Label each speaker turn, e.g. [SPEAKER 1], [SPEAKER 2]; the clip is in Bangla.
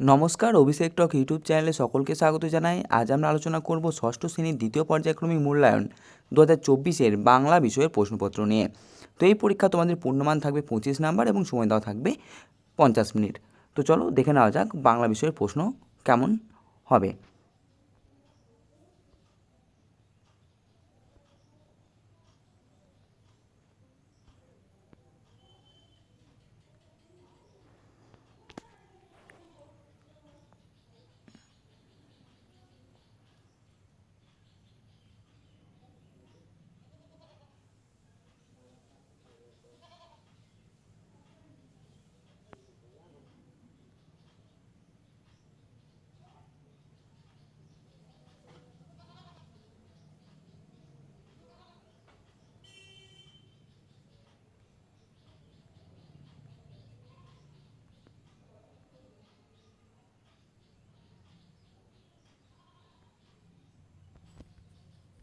[SPEAKER 1] নমস্কার, অভিষেক টক ইউটিউব চ্যানেলে সকলকে স্বাগত জানাই। আজ আমরা আলোচনা করব ষষ্ঠ শ্রেণির দ্বিতীয় পর্যায়ক্রমিক মূল্যায়ন দু হাজার চব্বিশের বাংলা বিষয়ের প্রশ্নপত্র নিয়ে। তো এই পরীক্ষা তোমাদের পূর্ণমান থাকবে পঁচিশ নাম্বার এবং সময় দেওয়া থাকবে পঞ্চাশ মিনিট। তো চলো দেখে নেওয়া যাক বাংলা বিষয়ের প্রশ্ন কেমন হবে।